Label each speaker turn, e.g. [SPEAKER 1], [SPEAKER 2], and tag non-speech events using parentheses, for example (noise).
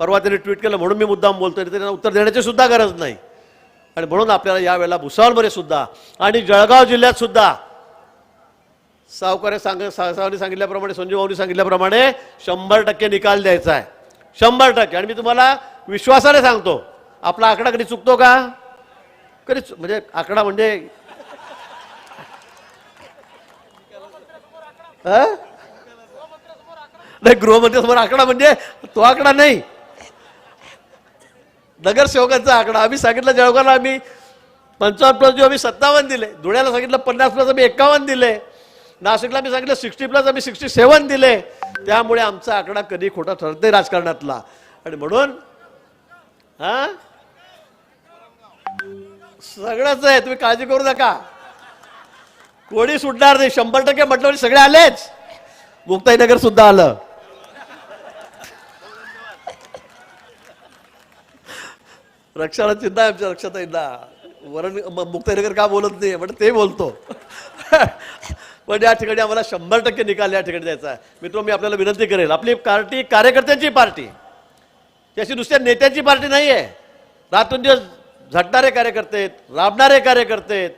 [SPEAKER 1] परवा त्यांनी ट्विट केलं म्हणून मी मुद्दाम बोलतोय त्यांना उत्तर देण्याची सुद्धा गरज नाही. आणि म्हणून आपल्याला यावेळेला भुसावळमध्ये सुद्धा आणि जळगाव जिल्ह्यात सुद्धा सावकारे सांग सावनी सांगितल्याप्रमाणे संजू भाऊनी सांगितल्याप्रमाणे शंभर टक्के निकाल द्यायचा आहे. शंभर टक्के. आणि मी तुम्हाला विश्वासाने सांगतो आपला आकडा कधी चुकतो का? कधी म्हणजे आकडा म्हणजे नाही गृहमंत्र्यासमोर आकडा म्हणजे तो आकडा नाही. नगरसेवकांचा आकडा. आम्ही सांगितलं जळगावला आम्ही पंचावन्न प्लस आम्ही सत्तावन्न दिले. धुळ्याला सांगितलं पन्नास प्लस आम्ही एकावन्न दिले. नाशिकला मी सांगितलं सिक्स्टी प्लस आम्ही सिक्स्टी सेवन दिले. त्यामुळे आमचा आकडा कधी खोटा ठरत नाही राजकारणातला. आणि म्हणून हा? सगळंच आहे तुम्ही काळजी करू नका. कोणी सुटणार नाही. शंभर टक्के म्हटलं सगळे आलेच. मुक्ताईनगर सुद्धा आलं. रक्षाला चिंता आहे आमच्या लक्षात येईना वरण म- मुक्ताईनगर का बोलत नाही म्हणजे ते बोलतो. (laughs) पण या ठिकाणी आम्हाला शंभर टक्के निकाल या ठिकाणी द्यायचा आहे. मित्र मी आपल्याला विनंती करेल आपली पार्टी कार्यकर्त्यांची पार्टी. त्याची नुसत्या नेत्यांची पार्टी नाही आहे रातून दिवस झटणारे कार्यकर्ते आहेत राबणारे कार्यकर्ते आहेत.